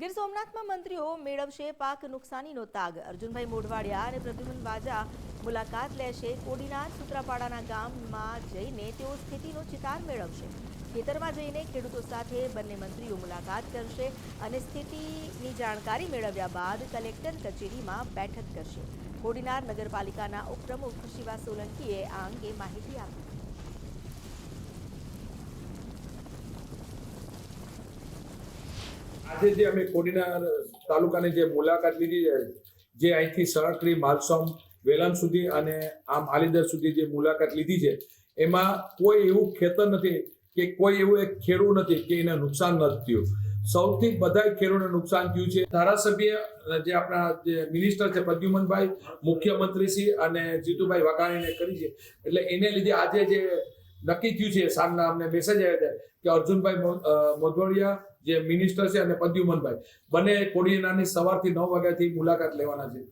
ગીર સોમનાથમાં મંત્રીઓ મેળવશે પાક નુકસાનીનો તાગ. અર્જુનભાઈ મોઢવાડિયા અને પ્રદ્યુમન વાજા મુલાકાત લેશે કોડીનાર સુત્રાપાડાના ગામમાં જઈને તેઓ સ્થિતિનો ચિતાર મેળવશે. ખેતરમાં જઈને ખેડૂતો સાથે બંને મંત્રીઓ મુલાકાત કરશે અને સ્થિતિની જાણકારી મેળવ્યા બાદ કલેક્ટર કચેરીમાં બેઠક કરશે. કોડીનાર નગરપાલિકાના ઉપપ્રમુખ શિવા સોલંકીએ આ અંગે માહિતી આપી. આજે જે અમે કોડીનાર તાલુકાની જે મુલાકાત લીધી છે, જે અહીંથી સળત્રી માલસમ વેલમ સુધી અને આમ આલીદર સુધી જે મુલાકાત લીધી છે, એમાં કોઈ એવું ખેતર નથી કે કોઈ એવું એક ખેડૂત નથી કે એને નુકસાન નથી થયું. સૌથી બધા ખેડૂતોને નુકસાન થયું છે. ધારાસભ્ય જે આપણા જે મિનિસ્ટર છે પ્રદ્યુમનભાઈ, મુખ્યમંત્રીશ્રી અને જીતુભાઈ વાઘાણીને કરી છે. એટલે એને લીધે આજે જે નક્કી થયું છે સાંજના અમને મેસેજ આવ્યા છે કે અર્જુનભાઈ મો- જે મિનિસ્ટર છે અને પદ્યુમનભાઈ બંને કોડીનારની સવારથી નવ વાગ્યાથી મુલાકાત લેવાના છે.